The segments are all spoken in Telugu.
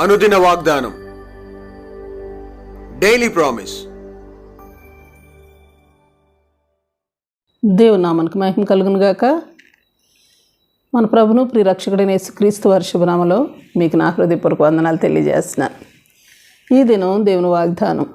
అనుదిన వాగ్దానం. డైలీ ప్రామిస్ దేవుని నామనికి మహిమ కలుగును గాక. మన ప్రభును ప్రియరక్షకుడైన క్రీస్తు వారి శుభనామలో మీకు నా హృదయపూర్వక వందనాలు తెలియజేస్తున్నాను. ఈ దినం దేవుని వాగ్దానం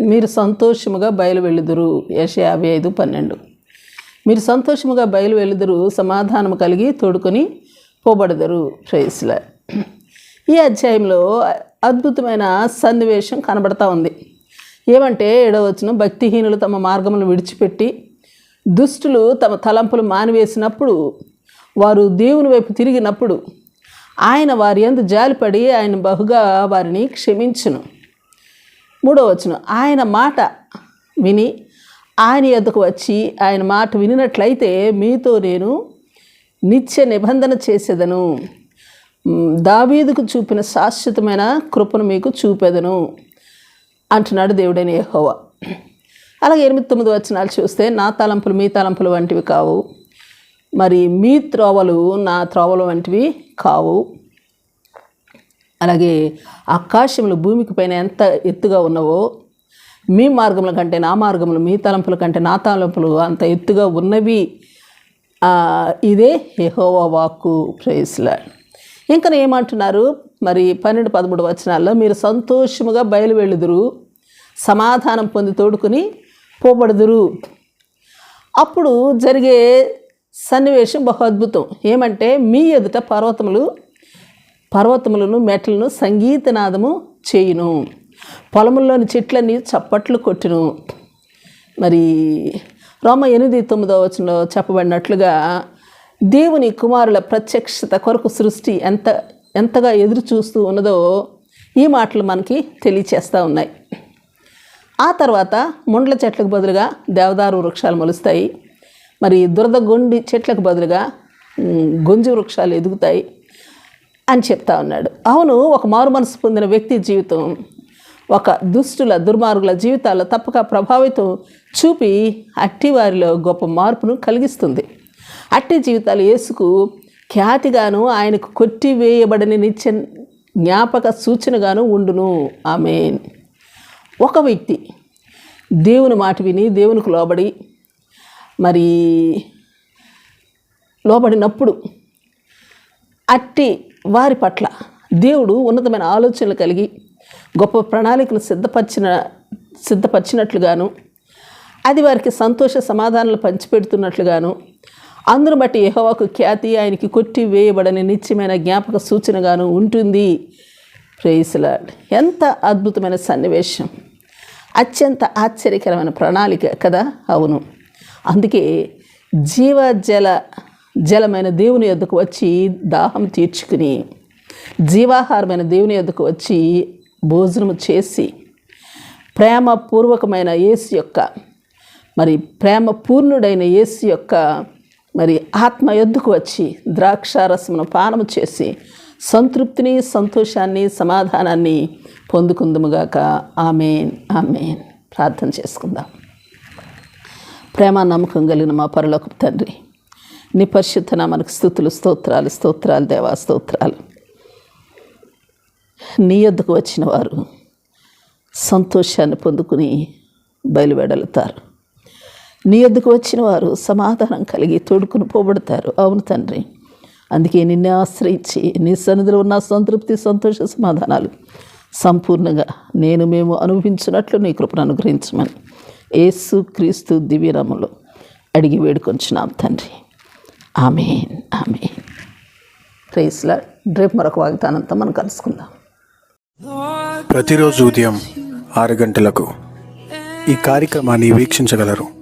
మీరు సంతోషముగా బయలు వెళ్ళుదురు యశ యాభై ఐదు పన్నెండు. మీరు సంతోషముగా బయలు వెళ్ళుదురు సమాధానము కలిగి తోడుకొని పోబడదురు ప్రేయస్ల ఈ అధ్యాయంలో అద్భుతమైన సన్నివేశం కనబడతా ఉంది. ఏమంటే ఏడవచ్చున భక్తిహీనులు తమ మార్గములను విడిచిపెట్టి దుష్టులు తమ తలంపులు మానివేసినప్పుడు వారు దేవుని వైపు తిరిగినప్పుడు ఆయన వారి యందు జాలిపడి ఆయన బహుగా వారిని క్షమించును. మూడో వచనం ఆయన మాట విని ఆయన యొద్దకు వచ్చి ఆయన మాట వినినట్లయితే మీతో నేను నిత్య నిబంధన చేసేదను. దావీదుకు చూపిన శాశ్వతమైన కృపను మీకు చూపెదను అంటున్నాడు దేవుడైన యెహోవా. అలాగే ఎనిమిది తొమ్మిది వచనాలు చూస్తే నా తలంపులు మీ తలంపులు వంటివి కావు మరి మీ త్రోవలు నా త్రోవలు వంటివి కావు. అలాగే ఆకాశములు భూమికి పైన ఎంత ఎత్తుగా ఉన్నవో మీ మార్గముల కంటే నా మార్గములు మీ తలంపుల కంటే నా తలంపులు అంత ఎత్తుగా ఉన్నవి. ఇదే యహోవా వాక్కు. ప్రేస్లా ఇంకా ఏమంటున్నారు? మరి పన్నెండు పదమూడు వచనాల్లో మీరు సంతోషముగా బయలువెళ్ళుదురు సమాధానం పొంది తోడుకుని పోబడుదురు. అప్పుడు జరిగే సన్నివేశం బహు అద్భుతం. ఏమంటే మీ ఎదుట పర్వతములు పర్వతములను మెట్లను సంగీతనాదము చేయును. పొలముల్లోని చెట్లన్నీ చప్పట్లు కొట్టును. మరి రోమ ఎనిమిది తొమ్మిదో వచనంలో చెప్పబడినట్లుగా దేవుని కుమారుల ప్రత్యక్షత కొరకు సృష్టి ఎంత ఎంతగా ఎదురు చూస్తూ ఉన్నదో ఈ మాటలు మనకి తెలియచేస్తూ ఉన్నాయి. ఆ తర్వాత ముండ్ల చెట్లకు బదులుగా దేవదారు వృక్షాలు మొలుస్తాయి. మరి దురద గొండి చెట్లకు బదులుగా ఉమ్, గొంజు వృక్షాలు ఎదుగుతాయి అని చెప్తా ఉన్నాడు. అవును ఒక మారు మనసు పొందిన వ్యక్తి జీవితం ఒక దుష్టుల దుర్మార్గుల జీవితాల్లో తప్పక ప్రభావితం చూపి అట్టివారిలో గొప్ప మార్పును కలిగిస్తుంది. అట్టి జీవితాలు యేసుకు ఖ్యాతిగాను ఆయనకు కొట్టివేయబడని నిత్య జ్ఞాపక సూచనగాను ఉండును. ఆమె ఒక వ్యక్తి దేవుని మాట విని దేవునికి లోబడి మరి లోబడినప్పుడు అట్టి వారి పట్ల దేవుడు ఉన్నతమైన ఆలోచనలు కలిగి గొప్ప ప్రణాళికను సిద్ధపరిచిన సిద్ధపరిచినట్లుగాను అది వారికి సంతోష సమాధానాలు పంచిపెడుతున్నట్లుగాను అందును బట్టి యహోవాకు ఖ్యాతి ఆయనకి కొట్టి వేయబడని నిత్యమైన జ్ఞాపక సూచనగాను ఉంటుంది. ప్రేయసులాడ్ ఎంత అద్భుతమైన సన్నివేశం. అత్యంత ఆశ్చర్యకరమైన ప్రణాళిక కదా? అవును. అందుకే జీవ జల జలమైన దేవుని యొద్దకు వచ్చి దాహం తీర్చుకుని జీవాహారమైన దేవుని యొద్దకు వచ్చి భోజనము చేసి ప్రేమపూర్వకమైన యేసు యొక్క మరి ప్రేమ పూర్ణుడైన యేసు యొక్క ఆత్మ యొద్దకు వచ్చి ద్రాక్షారసమును పానము చేసి సంతృప్తిని సంతోషాన్ని సమాధానాన్ని పొందుకుందుముగాక. ఆమెన్. ఆమెన్. ప్రార్థన చేసుకుందాం. ప్రేమ నమ్మకం కలిగిన మా పరలోక తండ్రి నీ పరిశుద్ధ నామనకు స్థుతులు స్తోత్రాలు స్తోత్రాలు దేవా స్తోత్రాలు. నీ యొద్దకు వచ్చిన వారు సంతోషాన్ని పొందుకుని బయలువెడలుతారు. నీ ఎద్దుకు వచ్చిన వారు సమాధానం కలిగి తోడుకుని పోబడతారు? అవును తండ్రి. అందుకే నిన్నే ఆశ్రయించి నీ సన్నిధిలో ఉన్న సంతృప్తి సంతోష సమాధానాలు సంపూర్ణంగా నేను మేము అనుభవించినట్లు నీ కృపను అనుగ్రహించమని ఏసు క్రీస్తు దివ్యనామంలో అడిగి వేడుకొంచున్నాం తండ్రి. ఆమెన్. ఆమెన్. ప్రేస్లా రేపు మరొక వాగ్దానంతో మనం కలుసుకుందాం. ప్రతిరోజు ఉదయం ఆరు గంటలకు ఈ కార్యక్రమాన్ని వీక్షించగలరు.